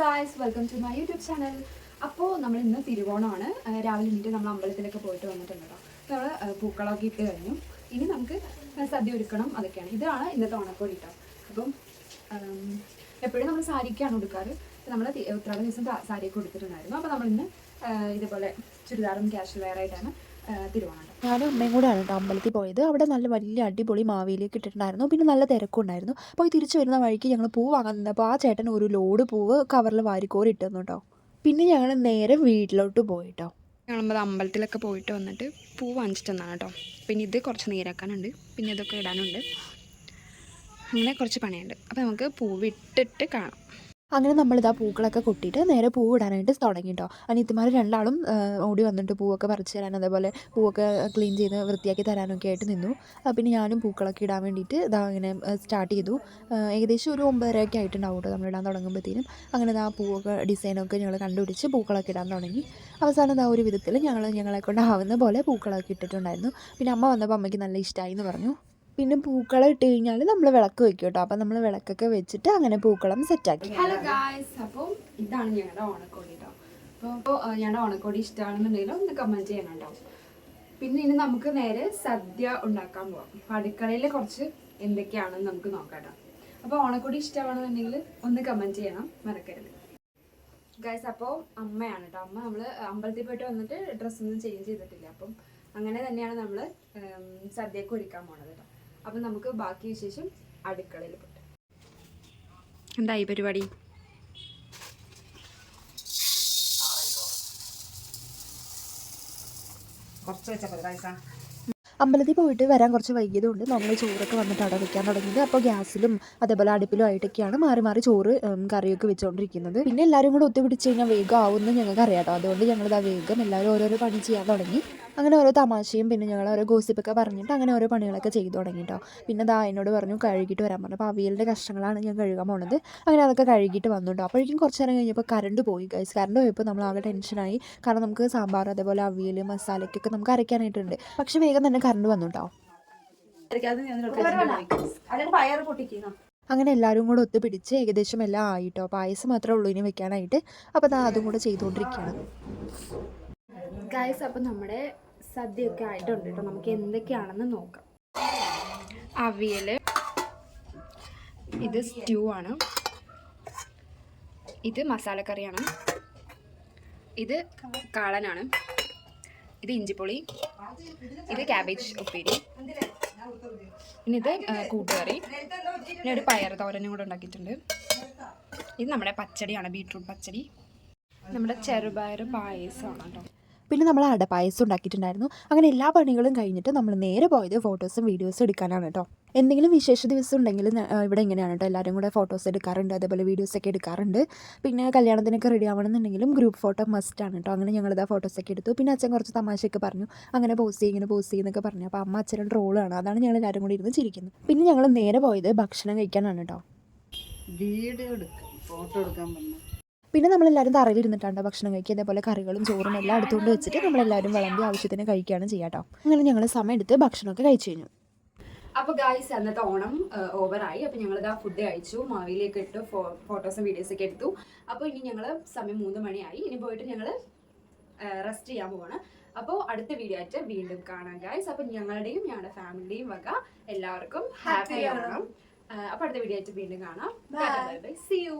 Guys welcome to my YouTube channel അപ്പോൾ നമ്മൾ ഇന്ന് തിരുവോണമാണ്. രാവിലെ എണീറ്റ് നമ്മൾ അമ്പലത്തിലൊക്കെ പോയിട്ട് വന്നിട്ടുണ്ട് നമ്മൾ പൂക്കളൊക്കെ ഇട്ട് കഴിഞ്ഞു. ഇനി നമുക്ക് സദ്യ ഒരുക്കണം അതൊക്കെയാണ്. ഇതാണ് ഇന്നത്തെ ഓണക്കോടി കേട്ടോ അപ്പം എപ്പോഴും നമ്മൾ സാരിക്കാണ് കൊടുക്കാറ് നമ്മൾ ഉത്രാട ദിവസം സാരിയൊക്കെ കൊടുത്തിട്ടുണ്ടായിരുന്നു അപ്പോൾ ആ, ഇതുപോലെ ചുരിദാറും ക്യാഷ് വെയർ ആയിട്ടാണ് തിരുവോണം. ഞാനും അമ്മയും കൂടെയാണ് കേട്ടോ അമ്പലത്തിൽ പോയത്. അവിടെ നല്ല വലിയ അടിപൊളി മാവേലിയൊക്കെ ഇട്ടിട്ടുണ്ടായിരുന്നു. പിന്നെ നല്ല തിരക്കും ഉണ്ടായിരുന്നു. അപ്പോൾ ഈ തിരിച്ചു വരുന്ന വഴിക്ക് ഞങ്ങൾ പൂ വാങ്ങാൻ നിന്നപ്പോൾ ആ ചേട്ടൻ ഒരു ലോഡ് പൂവ് കവറിൽ വാരിക്കോരി ഇട്ടു തന്നു കേട്ടോ. പിന്നെ ഞങ്ങൾ നേരെ വീട്ടിലോട്ട് പോയി കേട്ടോ. ഞങ്ങളത് അമ്പലത്തിലൊക്കെ പോയിട്ട് വന്നിട്ട് പൂ വാങ്ങിച്ചിട്ട് തന്നാണ് കേട്ടോ. പിന്നെ ഇത് കുറച്ച് നീരാക്കാനുണ്ട്. പിന്നെ ഇതൊക്കെ ഇടാനുണ്ട്. അങ്ങനെ കുറച്ച് പണിയുണ്ട്. അപ്പോൾ നമുക്ക് പൂവ് ഇട്ടിട്ട് കാണാം. അങ്ങനെ നമ്മളിതാ പൂക്കളൊക്കെ കൊട്ടിയിട്ട് നേരെ പൂവ് ഇടാനായിട്ട് തുടങ്ങി കേട്ടോ അനിയത്തിമാർ രണ്ടാളും ഓടി വന്നിട്ട് പൂവൊക്കെ പറിച്ച് തരാൻ അതേപോലെ പൂവൊക്കെ ക്ലീൻ ചെയ്ത് വൃത്തിയാക്കി തരാനൊക്കെ ആയിട്ട് നിന്നു. പിന്നെ ഞാനും പൂക്കളൊക്കെ ഇടാൻ വേണ്ടിയിട്ട് ഇതാ അങ്ങനെ സ്റ്റാർട്ട് ചെയ്തു. ഏകദേശം ഒരു ഒമ്പതരയൊക്കെ ആയിട്ടുണ്ടാവും കേട്ടോ നമ്മളിടാൻ തുടങ്ങുമ്പോഴത്തേനും അങ്ങനെ ഇതാ പൂവൊക്കെ ഡിസൈനൊക്കെ ഞങ്ങൾ കണ്ടുപിടിച്ച് പൂക്കളൊക്കെ ഇടാൻ തുടങ്ങി. അവസാനം ഇതാ ഒരു വിധത്തിൽ ഞങ്ങൾ ഞങ്ങളെ കൊണ്ടാവുന്ന പോലെ പൂക്കളൊക്കെ ഇട്ടിട്ടുണ്ടായിരുന്നു. പിന്നെ അമ്മ വന്നപ്പോൾ അമ്മയ്ക്ക് നല്ല ഇഷ്ടമായി എന്ന് പറഞ്ഞു. പിന്നെ പൂക്കളം ഇട്ട് കഴിഞ്ഞാൽ നമ്മൾ വിളക്ക് വെക്കും കേട്ടോ. അപ്പം നമ്മൾ വിളക്കൊക്കെ വെച്ചിട്ട് അങ്ങനെ പൂക്കളം സെറ്റാക്കി ഹലോ ഗായ്സ് അപ്പോൾ ഇതാണ് ഞങ്ങളുടെ ഓണക്കോടി കേട്ടോ അപ്പോൾ ഞങ്ങളുടെ ഓണക്കോടി ഇഷ്ടമാണെന്നുണ്ടെങ്കിൽ ഒന്ന് കമന്റ് ചെയ്യണം കേട്ടോ പിന്നെ ഇനി നമുക്ക് നേരെ സദ്യ ഉണ്ടാക്കാൻ പോവാം. അപ്പോൾ അടുക്കളയിൽ കുറച്ച് എന്തൊക്കെയാണെന്ന് നമുക്ക് നോക്കാം കേട്ടോ അപ്പോൾ ഓണക്കോടി ഇഷ്ടമാണെന്നുണ്ടെങ്കിൽ ഒന്ന് കമന്റ് ചെയ്യണം. മറക്കരുത്. ഗൈസ് അപ്പോൾ അമ്മയാണ് കേട്ടോ അമ്മ നമ്മൾ അമ്പലത്തിൽ പോയിട്ട് വന്നിട്ട് ഡ്രസ്സൊന്നും ചേഞ്ച് ചെയ്തിട്ടില്ല. അപ്പം അങ്ങനെ തന്നെയാണ് നമ്മൾ സദ്യക്ക് ഒരുക്കാൻ പോണത് കേട്ടോ അപ്പം നമുക്ക് ബാക്കി വിശേഷം അടുക്കളയിൽ പോട്ടെ. എന്തായി പരിപാടി? കുറച്ച് വെച്ചപ്പോൾ പൈസ. അമ്പലത്തിൽ പോയിട്ട് വരാൻ കുറച്ച് വൈകിയതുകൊണ്ട് നമ്മൾ ചോറൊക്കെ വന്നിട്ട് അവിടെ വെക്കാൻ തുടങ്ങിയത്. അപ്പോൾ ഗ്യാസിലും അതേപോലെ അടുപ്പിലും ആയിട്ടൊക്കെയാണ് മാറി മാറി ചോറ് കറിയൊക്കെ വെച്ചുകൊണ്ടിരിക്കുന്നത് പിന്നെ എല്ലാവരും കൂടെ ഒത്തുപിടിച്ച് കഴിഞ്ഞാൽ വേഗം ആവുമെന്ന് ഞങ്ങൾക്ക് അറിയാം കേട്ടോ. അതുകൊണ്ട് ആ വേഗം എല്ലാവരും ഓരോരോ പണി ചെയ്യാൻ തുടങ്ങി. അങ്ങനെ ഓരോ തമാശയും പിന്നെ ഞങ്ങൾ ഓരോ ഗോസിപ്പൊക്കെ പറഞ്ഞിട്ട് അങ്ങനെ ഓരോ പണികളൊക്കെ ചെയ്തു തുടങ്ങി കേട്ടോ പിന്നെ ദാ എന്നോട് പറഞ്ഞു കഴുകിയിട്ട് വരാൻ പറഞ്ഞു. അപ്പോൾ അവിയലിന്റെ കഷ്ണങ്ങളാണ് ഞാൻ കഴുകാൻ പോണത്. അങ്ങനെ അതൊക്കെ കഴുകിയിട്ട് വന്നു കേട്ടോ അപ്പോഴേക്കും കുറച്ച് നേരം കഴിഞ്ഞപ്പോൾ കറണ്ട് പോയി ഗൈസ് കറണ്ട് പോയപ്പോൾ നമ്മൾ ആകെ ടെൻഷനായി കാരണം നമുക്ക് സാമ്പാർ അതേപോലെ അവിയൽ മസാലയ്ക്കൊക്കെ നമുക്ക് അരയ്ക്കാനായിട്ടുണ്ട്. പക്ഷേ വേഗം തന്നെ കറണ്ട് വന്നു കേട്ടോ അങ്ങനെ എല്ലാവരും കൂടെ ഒത്തുപിടിച്ച് ഏകദേശം എല്ലാം ആയിട്ടോ. പായസം മാത്രമേ ഉള്ളൂ ഇനി വെക്കാനായിട്ട്. അപ്പോൾ അതും കൂടെ ചെയ്തുകൊണ്ടിരിക്കുകയാണ്. ഗൈസ് അപ്പം നമ്മുടെ സദ്യയൊക്കെ ആയിട്ടുണ്ട് കേട്ടോ. നമുക്ക് എന്തൊക്കെയാണെന്ന് നോക്കാം. അവിയൽ ഇത് സ്റ്റൂ ആണ്. ഇത് മസാലക്കറിയാണ്. ഇത് കാളനാണ്. ഇത് ഇഞ്ചിപ്പൊളി. ഇത് ക്യാബേജ് ഉപ്പേരി. പിന്നെ ഇത് കൂട്ടുകറി. പിന്നെ ഒരു പയർ തോരനും കൂടെ ഉണ്ടാക്കിയിട്ടുണ്ട്. ഇത് നമ്മുടെ പച്ചടിയാണ് ബീട്രൂട്ട് പച്ചടി. നമ്മുടെ ചെറുപയർ പായസമാണ് കേട്ടോ. പിന്നെ നമ്മൾ അടപ്പായസം ഉണ്ടാക്കിയിട്ടുണ്ടായിരുന്നു. അങ്ങനെ എല്ലാ പണികളും കഴിഞ്ഞിട്ട് നമ്മൾ നേരെ പോയത് ഫോട്ടോസും വീഡിയോസും എടുക്കാനാണ് കേട്ടോ എന്തെങ്കിലും വിശേഷ ദിവസം ഉണ്ടെങ്കിൽ ഇവിടെ ഇങ്ങനെയാണ് കേട്ടോ എല്ലാവരും കൂടെ ഫോട്ടോസ് എടുക്കാറുണ്ട് അതേപോലെ വീഡിയോസൊക്കെ എടുക്കാറുണ്ട്. പിന്നെ കല്യാണത്തിനൊക്കെ റെഡി ആവണമെന്നുണ്ടെങ്കിലും ഗ്രൂപ്പ് ഫോട്ടോ മസ്റ്റ് ആണ് കേട്ടോ അങ്ങനെ ഞങ്ങളിതാ ഫോട്ടോസൊക്കെ എടുത്തു. പിന്നെ അച്ഛൻ കുറച്ച് തമാശയൊക്കെ പറഞ്ഞു. അങ്ങനെ പോസ് ചെയ്യും ഇങ്ങനെ പോസ്റ്റ് ചെയ്യുന്നൊക്കെ പറഞ്ഞു. അപ്പോൾ അമ്മ അച്ഛനും ട്രോളാണ് അതാണ് ഞങ്ങൾ എല്ലാവരും കൂടി ഇരുന്ന് ചിരിക്കുന്നത് പിന്നെ ഞങ്ങൾ നേരെ പോയത് ഭക്ഷണം കഴിക്കാനാണ് കേട്ടോ വീഡിയോ എടുക്കാം ഫോട്ടോ എടുക്കാൻ പറഞ്ഞു പിന്നെ നമ്മളെല്ലാവരും തറയിലിരുന്നിട്ടാണ് ഭക്ഷണം കഴിക്കുക. അതേപോലെ കറികളും ചോറും എല്ലാം എടുത്തുകൊണ്ട് വെച്ചിട്ട് നമ്മളെല്ലാവരും വിളമ്പി ആവശ്യത്തിന് കഴിക്കുകയാണ് ചെയ്യുക കേട്ടോ അങ്ങനെ ഞങ്ങൾ സമയം എടുത്ത് ഭക്ഷണമൊക്കെ കഴിച്ചു കഴിഞ്ഞു. അപ്പൊ ഗായ്സ് അന്നത്തെ ഓണം ഓവറായി അപ്പോൾ ആ ഫുഡ് കഴിച്ചു. മാവിലേക്ക് ഇട്ട് ഫോട്ടോസും വീഡിയോസ് ഒക്കെ എടുത്തു. അപ്പോൾ ഇനി ഞങ്ങൾ സമയം മൂന്ന് മണിയായി. ഇനി പോയിട്ട് ഞങ്ങൾ റെസ്റ്റ് ചെയ്യാൻ പോവാണ്. അപ്പോൾ അടുത്ത വീഡിയോ ആയിട്ട് വീണ്ടും കാണാം ഗായ്സ് അപ്പോൾ ഞങ്ങളുടെയും ഞങ്ങളുടെ ഫാമിലിയുടെയും വക എല്ലാവർക്കും ഹാപ്പി ആവണം. അപ്പോൾ അടുത്ത വീഡിയോ ആയിട്ട് വീണ്ടും കാണാം. Bye bye C U